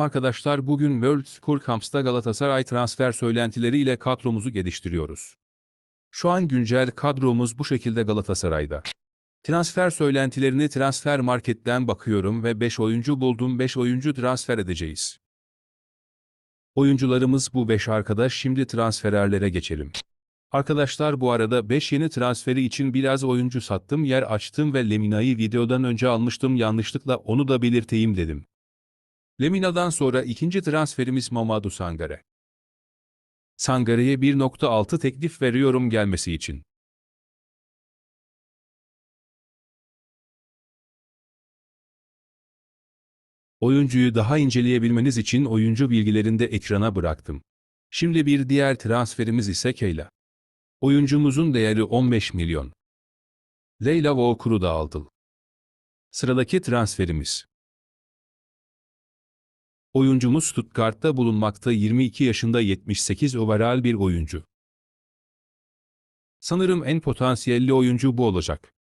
Arkadaşlar bugün World School Camps'ta Galatasaray transfer söylentileriyle kadromuzu geliştiriyoruz. Şu an güncel kadromuz bu şekilde Galatasaray'da. Transfer söylentilerini transfer marketten bakıyorum ve 5 oyuncu buldum 5 oyuncu transfer edeceğiz. Oyuncularımız bu 5 arkadaş şimdi transferlerle geçelim. Arkadaşlar bu arada 5 yeni transferi için biraz oyuncu sattım yer açtım ve Lemina'yı videodan önce almıştım yanlışlıkla onu da belirteyim dedim. Lemina'dan sonra ikinci transferimiz Mamadou Sangare. Sangare'ye 1.6 teklif veriyorum gelmesi için. Oyuncuyu daha inceleyebilmeniz için oyuncu bilgilerini de ekrana bıraktım. Şimdi bir diğer transferimiz ise Keyla. Oyuncumuzun değeri 15 milyon. Leyla Walker'u da aldı. Sıradaki transferimiz. Oyuncumuz Stuttgart'ta bulunmakta 22 yaşında 78 overall bir oyuncu. Sanırım en potansiyelli oyuncu bu olacak.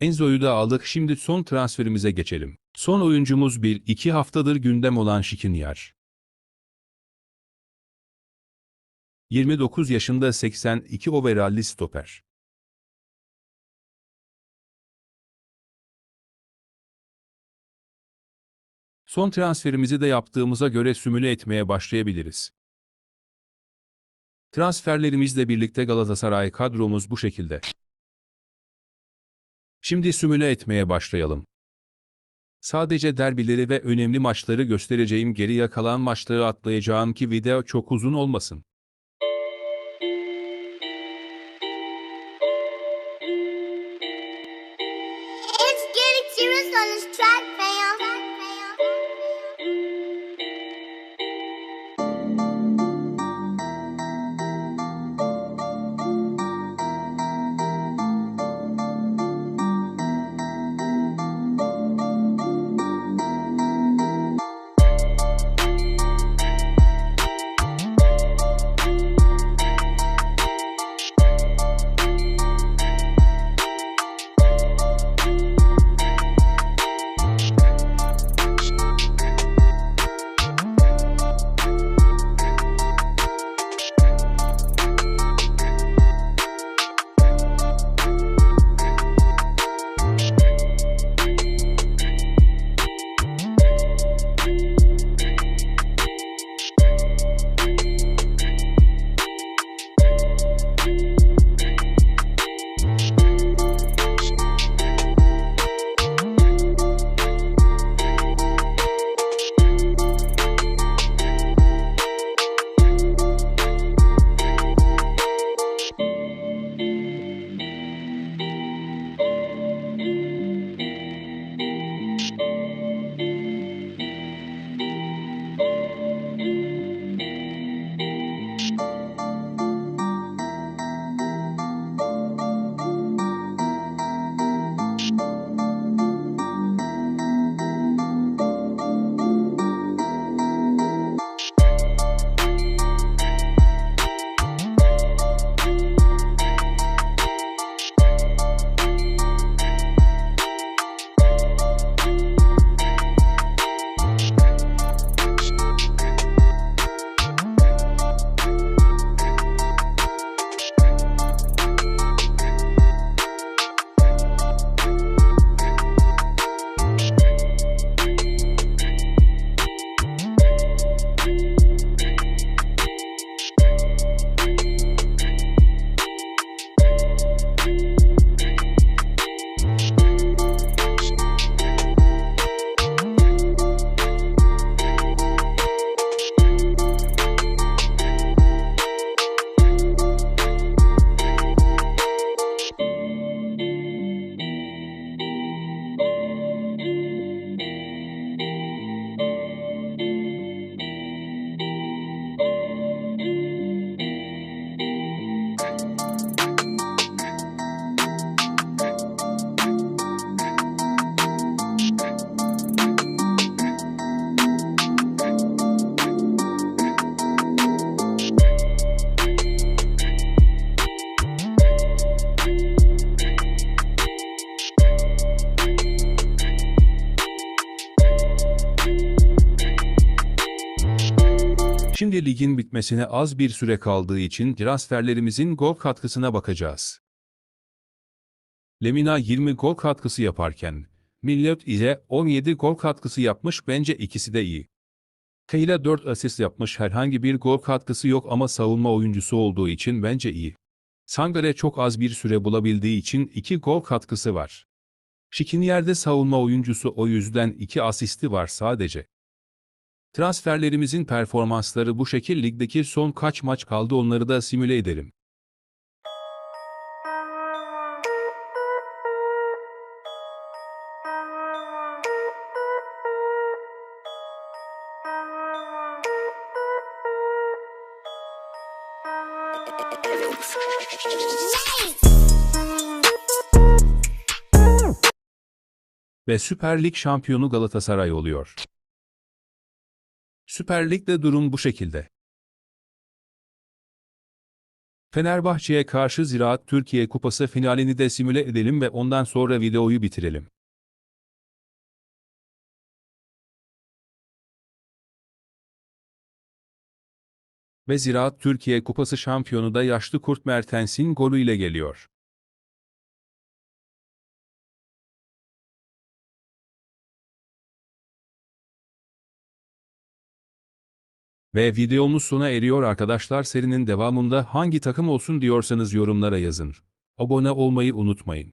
Enzo'yu da aldık şimdi son transferimize geçelim. Son oyuncumuz 1-2 haftadır gündem olan Şikinyar. 29 yaşında 82 overall'li stoper. Son transferimizi de yaptığımıza göre sümüle etmeye başlayabiliriz. Transferlerimizle birlikte Galatasaray kadromuz bu şekilde. Şimdi sümüle etmeye başlayalım. Sadece derbileri ve önemli maçları göstereceğim geriye kalan maçları atlayacağım ki video çok uzun olmasın. Şimdi ligin bitmesine az bir süre kaldığı için transferlerimizin gol katkısına bakacağız. Lemina 20 gol katkısı yaparken, Millet ile 17 gol katkısı yapmış bence ikisi de iyi. Kayla 4 asist yapmış herhangi bir gol katkısı yok ama savunma oyuncusu olduğu için bence iyi. Sangare çok az bir süre bulabildiği için 2 gol katkısı var. Şikinyer'de savunma oyuncusu o yüzden 2 asisti var sadece. Transferlerimizin performansları bu şekil ligdeki son kaç maç kaldı onları da simüle edelim. Ve Süper Lig şampiyonu Galatasaray oluyor. Süper Lig'de durum bu şekilde. Fenerbahçe'ye karşı Ziraat Türkiye Kupası finalini de simüle edelim ve ondan sonra videoyu bitirelim. Ve Ziraat Türkiye Kupası şampiyonu da yaşlı Kurt Mertens'in golüyle geliyor. Ve videomuz sona eriyor arkadaşlar serinin devamında hangi takım olsun diyorsanız yorumlara yazın. Abone olmayı unutmayın.